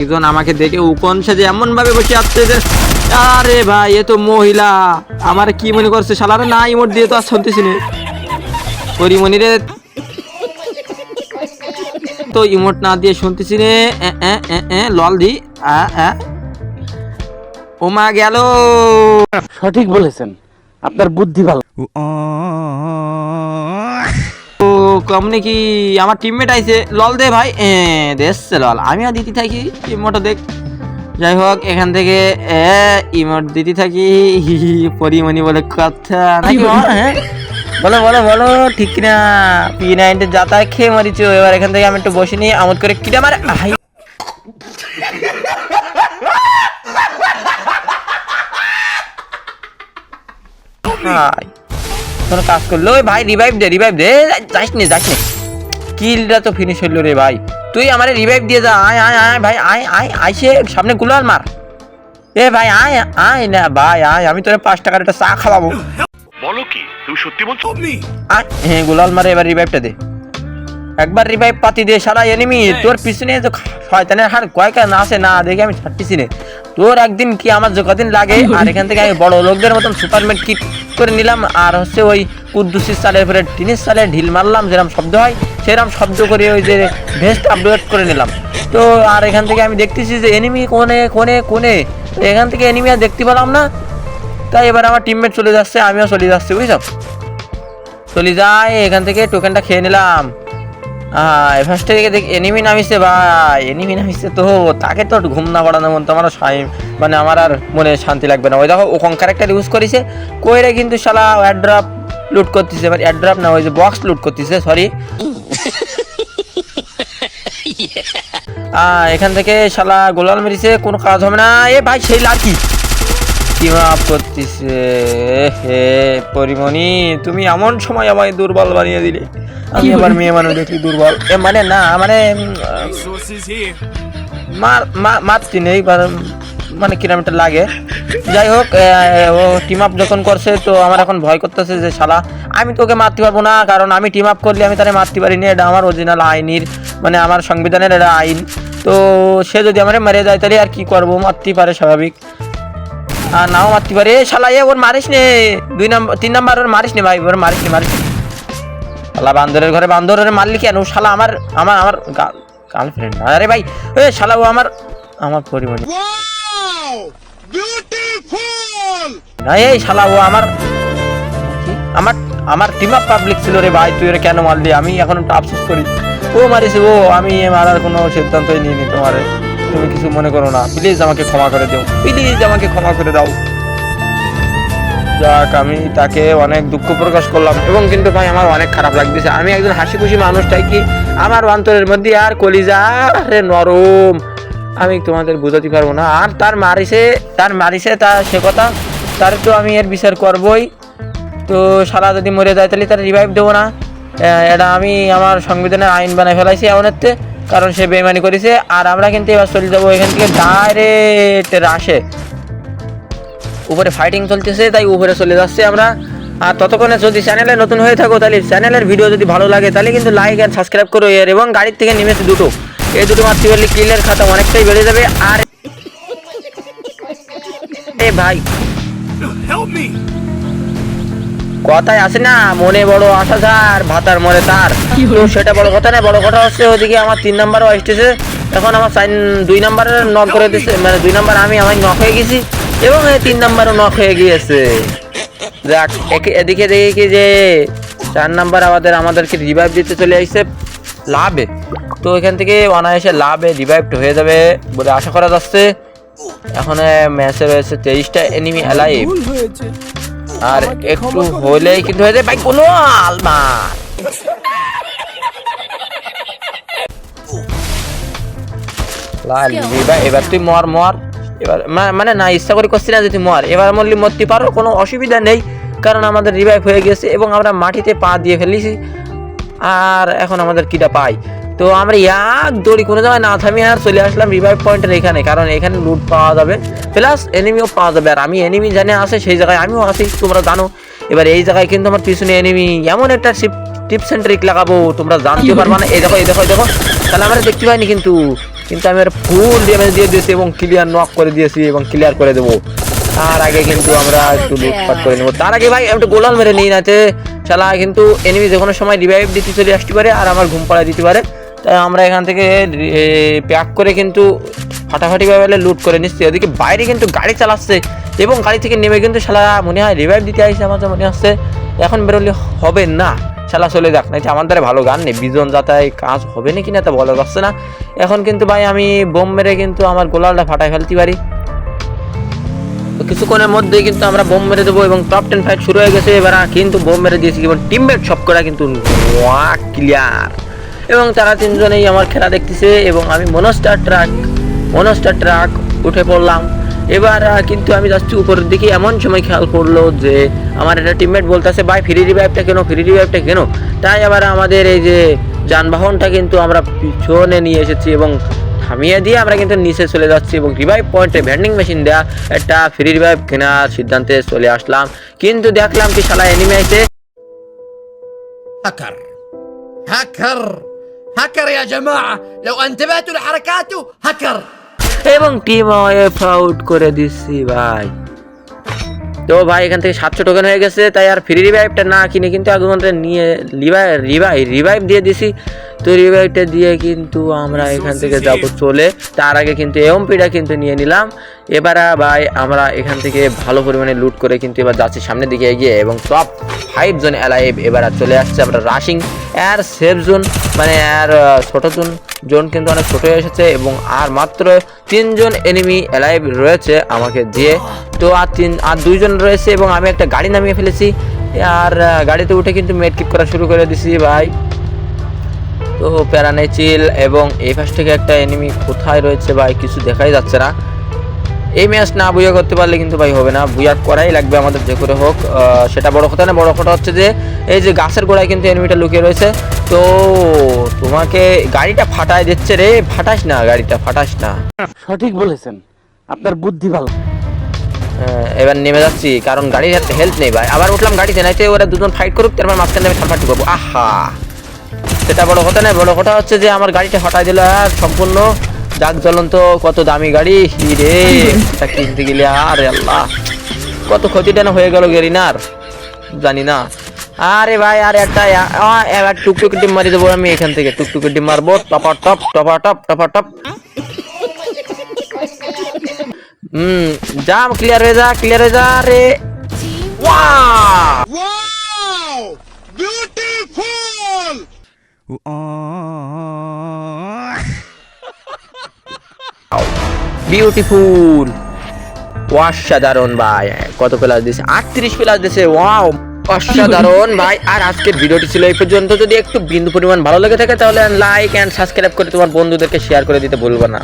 একজন আমাকে দেখে উকন সেজে এমন ভাবে বসে আছে যে আরে ভাই এ তো মহিলা। আমার কি মনে করছে শালারা? না ইমোট দিয়ে তো আর শুনতেছি না। পরিমণি রে তো ইমোট না দিয়ে শুনতেছি রে এ, এ, এ, এ, লল দি। আ, আ। ওমা গেল। সঠিক বলেছেন। আপনার বুদ্ধি ভালো। কমনে কি আমার টিমমেট আইছে। লল দে ভাই। এ দেশছে লল। আমিও দিতে থাকি ইমোটও দেখ। যাই হোক এখান থেকে ইমোট দিতে থাকি। পরিমণি বলে কথা নাকি বল, হ্যাঁ? বলো বলো বলো ঠিক না পি নাইনটে যাতায় খেয়ে মারিছো এবার এখান থেকে আমি একটু বসে নিয়ে আমোদ করে কিটা মারে। হাই। কোনো কাজ করল? ওই ভাই রিভাইভ দে রিভাইভ দে। যাস নে যাস নে। কিলটা তো ফিনিশ হইল রে ভাই। তুই আমারে রিভাইভ দিয়ে যা। আয় আয় আয় ভাই আয় আয় আইসে সামনে গুলাল মার। এ ভাই আয় আয় না ভাই আয় আমি তোরে পাঁচ টাকার একটা চা খাওয়াবো। বলো কি? তুমি সত্যি বলছো? আয়। হ্যাঁ গুলাল মারে এবার রিভাইভটা দে। একবার রিভাইভ পাতি দে সারা এনিমি তোর পিছনে তো শয়তানের হার কয়েকটা না আসে না দেখে আমি ছাড়তেছি নে তোর একদিন কি আমার যে কদিন লাগে? আর এখান থেকে আমি বড় লোকদের মতন সুপারম্যান কিট করে নিলাম। আর হচ্ছে ওই কুদ্দুসির সালের পরে টিনের সালে ঢিল মারলাম যেরকম শব্দ হয় সেরকম শব্দ করে ওই যে ভেস্ট আপডেট করে নিলাম। তো আর এখান থেকে আমি দেখতেছি যে এনিমি কোনে কোনে কোনে এখান থেকে এনিমি আর দেখতে পেলাম না। তাই এবার আমার টিমমেট চলে যাচ্ছে আমিও চলে যাচ্ছি বুঝছ? চলে যাই এখান থেকে টোকেনটা খেয়ে নিলাম। ফার্স্ট থেকে দেখ এনিমি নামিছে ভাই এনিমি নামিছে তো তাকে তো ঘুম না পাড়ানো মন তো আমার মানে আমার আর মনে শান্তি লাগবে না। ওই দেখো ও ক্যারেক্টার ইউজ করেছে কইরে কিন্তু শালা অ্যাড্রপ লুট করতেছে মানে অ্যাড্রপ না ওই যে বক্স লুট করতেছে সরি এখান থেকে শালা গোলাল মেরিছে কোনো কাজ হবে না। এ ভাই সেই লাকি টিম আপ করতেছে। হে পরিমণি তুমি এমন সময় আমায় দুর্বল বানিয়ে দিলে। আমি আবার মেয়ে মানুষ দেখি দুর্বল। এ মানে না মানে উম, মার মা- মারছি নেই মানে একটা লাগে। যাই হোক ও টিম আপ যখন করছে তো আমার এখন ভয় করতেছে যে শালা আমি তোকে মারতে পারব না কারণ আমি টিম আপ করলে আমি তারে মারতে পারিনি এটা আমার অরিজিনাল আইনের মানে আমার সংবিধানের এটা আইন। তো সে যদি আমার মেরে যায় তাহলে আর কি করব? মারতেই পারে স্বাভাবিক। আর নাও মারতে পারে এ শালা এ ওর মারিস নে। দুই নাম্বার তিন নাম্বার ওর মারিস নে ভাই ওর মারিস নে মারিস শালা বান্দরের ঘরে বান্দরের মারলি কেন? শালা আমার আমার আমার গার্লফ্রেন্ড আরে ভাই এ শালা ও আমার আমার পরিমণি না এই শালা ও আমার আমার আমার টিম আপ পাবলিক ছিল রে ভাই তুই ওরে কেন মারলি? আমি এখন আফসোস করি। ও মারিছে ও আমি মারার কোনো সিদ্ধান্তই নিইনি তোমার। তুমি কিছু মনে করো না প্লিজ আমাকে ক্ষমা করে দাও। প্লিজ আমাকে ক্ষমা করে দাও। যাক, আমি তাকে অনেক দুঃখ প্রকাশ করলাম, এবং কিন্তু ভাই আমার অনেক খারাপ লাগতেছে। আমি একজন হাসি খুশি মানুষটাই কি? আমার অন্তরের মধ্যে আর কলিজা, আরে নরম। আমি তোমাদের বোঝাতে পারব না। আর তার মারিছে তার মারিছে তা, সে কথা। তার তো আমি এর বিচার করবই। তো সারা যদি মরে যায়, তাহলে তার রিভাইভ দেবো না। এটা আমি আমার সংবিধানের আইন বানায় ফেলাইছি এমনতে কারণ সে বেমানি করেছে, আর আমরা কিন্তু এবার চলে যাব এখান থেকে ডাইরেক্ট রাশে উপরে ফাইটিং চলতেছে, তাই উপরে চলে যাচ্ছে আমরা। আর ততক্ষণে যদি চ্যানেলে নতুন হয়ে থাকো, তাহলে চ্যানেলের ভিডিও যদি ভালো লাগে, তাহলে কিন্তু লাইক অ্যান্ড সাবস্ক্রাইব করো এর, এবং গাড়ির থেকে নেমেছে দুটো। এই দুটো মারতে পারলে কিলের খাতা অনেকটাই বেড়ে যাবে, আর এ ভাই। কথায় আছে না মনে বড় আশা যার ভাতার মরে তার। তো সেটা বড় কথা না বড় কথা হচ্ছে ওদিকে আমার তিন নাম্বারও আসতেছে। এখন আমার সাইন দুই নাম্বারের নক করে দিচ্ছে মানে দুই নাম্বার আমি আমার নক হয়ে গেছি এবং এই তিন নাম্বারও নক হয়ে গিয়েছে। যাক একে- এদিকে দেখি কি যে চার নাম্বার আমাদের আমাদেরকে রিভাইভ দিতে চলে আসছে। লাভে। তো এখান থেকে অনায়াসে লাভে রিভাইভড হয়ে যাবে বলে আশা করা যাচ্ছে। এখন ম্যাচে রয়েছে তেইশটা এনিমি অ্যালাইভ আর একটু হলেই কিন্তু হয়ে যায়। ভাই কোনো আলমার। এবার তুই মর মর। এবার মানে না ইচ্ছা করে করছি না যে তুই মর। এবার মরলি মরতে পারো কোনো অসুবিধা নেই। কারণ আমাদের রিভাইভ হয়ে গেছে এবং আমরা মাটিতে পা দিয়ে ফেলেছি। আর এখন আমাদের কিটা পাই তো আমরা এক দড়ি কোনো জায়গায় না থামিয়ে আর চলে আসলাম রিভাইভ পয়েন্টের এখানে, কারণ এখানে লুট পাওয়া যাবে। প্লাস এনিমিও পাওয়া যাবে। আর আমি এনিমি জানে আসে, সেই জায়গায় আমিও আসি, তোমরা জানো। এবার এই জায়গায় কিন্তু আমার পিছনে এনিমি এমন একটা টিপস অ্যান্ড ট্রিক লাগাবো, তোমরা জানতে পারবা না। এই দেখো এই দেখো দেখো। তাহলে আমরা দেখতে পাইনি কিন্তু। কিন্তু আমি আর ফুল ড্যামেজ দিয়ে দিয়েছি এবং ক্লিয়ার নক করে দিয়েছি এবং ক্লিয়ার করে দেবো। তার আগে কিন্তু আমরা একটু লুটপাট করে নেব। তার আগে ভাই একটু গোলাল মেরে নিই নাতে শালা কিন্তু এনিমি যে কোনো সময় রিভাইভ দিতে চলে আসতে পারে আর আমার ঘুম পাড়া দিতে পারে। তাই আমরা এখান থেকে প্যাক করে কিন্তু ফাটাফাটি ভাবে লুট করে নিচ্ছি। ওদিকে বাইরে কিন্তু গাড়ি চালাচ্ছে এবং গাড়ি থেকে নেমে কিন্তু শালা মনে হয় রিভাইভ দিতে আসছে আমার মনে হচ্ছে। এখন বেরোলে হবে না। শালা চলে যাক না আমার দ্বারা ভালো গান নেই। বিজন যাতায় কাজ হবে নাকি না তা বলা যাচ্ছে না। এখন কিন্তু ভাই আমি বোম মেরে কিন্তু আমার গোলালটা ফাটাই ফেলতে পারি। কিছুক্ষণের মধ্যেই কিন্তু আমরা বোম মেরে দেবো এবং টপ টেন ফাইট শুরু হয়ে গেছে। এবার কিন্তু বোম মেরে দিয়েছি। এবং টিমমেট সব করা কিন্তু ক্লিয়ার এবং তারা তিনজনেই আমার খেলা দেখতেছে এবং আমি মনস্টার ট্রাক মনস্টার ট্রাক উঠে পড়লাম। এবার কিন্তু আমি যাচ্ছি উপরের দিকে। এমন সময় খেয়াল করল যে আমার একটা টিমমেট বলতেছে, ভাই ফ্রি রিভাইভটা কেন ফ্রি রিভাইভটা কেন? তাই আবার আমাদের এই যে যানবাহনটা কিন্তু আমরা পিছনে নিয়ে এসেছি এবং থামিয়ে দিয়ে আমরা কিন্তু নিচে চলে যাচ্ছি এবং রিভাইভ পয়েন্টে ভেন্ডিং মেশিন দেওয়া একটা ফ্রি রিভাইভ কেনার সিদ্ধান্তে চলে আসলাম। কিন্তু দেখলাম কি শালা এনিমে আছে হ্যাকার হ্যাকার هاكر يا جماعة لو انتبهتوا لحركاته هاكر এবং টিম ওয়েফ আউট করে দিচ্ছি ভাই তো ভাই এখান থেকে সাতশো টোকেন হয়ে গেছে তাই আর ফ্রি রিভাইভটা না কিনে কিন্তু আগুনটা নিয়ে রিভাই রিভাই রিভাইভ দিয়ে দিছি তো রিভাইভটা দিয়ে কিন্তু আমরা এখান থেকে যাব চলে। তার আগে কিন্তু এমপিটা কিন্তু নিয়ে নিলাম। এবার ভাই আমরা এখান থেকে ভালো পরিমাণে লুট করে কিন্তু এবার যাচ্ছি সামনের দিকে এগিয়ে এবং টপ ফাইভ জোন অ্যালাইভ এবার চলে আসছে আমরা রাশিং এর সেফ জোন মানে আহ, ছোট জোন জোন কিন্তু অনেক ছোট হয়ে এসেছে এবং আর মাত্র তিনজন এনিমি অ্যালাইভ রয়েছে আমাকে দিয়ে। তো আর তিন আর দুইজন রয়েছে এবং আমি একটা গাড়ি নামিয়ে ফেলেছি। আর গাড়িতে উঠে কিন্তু মেট কিপ করা শুরু করে দিছি ভাই। তো প্যারানে চিল এবং এই পাশ থেকে একটা এনিমি কোথায় রয়েছে ভাই? কিছু দেখাই যাচ্ছে না। এই ম্যাচ না বুয়া করতে পারলে কিন্তু ভাই হবে না। বুয়া করাই লাগবে আমাদের যে করে হোক। সেটা বড় কথা না বড় কথা হচ্ছে যে এই যে গাছের গোড়ায় কিন্তু এনিমিটা লুকিয়ে রয়েছে। তো তোমাকে গাড়িটা ফাটায় দিচ্ছে রে। ফাটাস না গাড়িটা ফাটাস না। সঠিক বলেছেন। আপনার বুদ্ধি ভালো। এবার নেমে যাচ্ছি কারণ গাড়ির হেল্প নেই ভাই। আবার উঠলাম গাড়িতে নাইতে ওরা দুজন ফাইট করুক তারপর মাঝখানে আমি থালফাটি করব আহা! সেটা বড় কথা না বড় কথা হচ্ছে যে আমার গাড়িটা হটাই দিল আর সম্পূর্ণ যাক জ্বলন্ত, কত দামি গাড়ি। হি রে এটা কিনতে গেলে আরে আল্লাহ, কত ক্ষতিটা না হয়ে গেল গেরিনার, জানি না। আরে ভাই, আর একটা এবার টুকটুকি ডিম মারি দেবো আমি এখান থেকে, টুকটুকি ডিম মারবো টপা টপ টপা টপ টপা টপ। হুম জাম ক্লিয়ার হয়ে যা ক্লিয়ার হয়ে যা, রে। ওয়াও বিউটিফুল অসাধারণ ভাই। কত প্লাস দিছে আটত্রিশ প্লাস দিছে ওয়াও অসাধারণ ভাই। আর আজকের ভিডিওটি ছিল এই পর্যন্ত। যদি একটু বিন্দু পরিমাণ ভালো লেগে থাকে, তাহলে লাইক অ্যান্ড সাবস্ক্রাইব করে তোমার বন্ধুদেরকে শেয়ার করে দিতে ভুলবো না।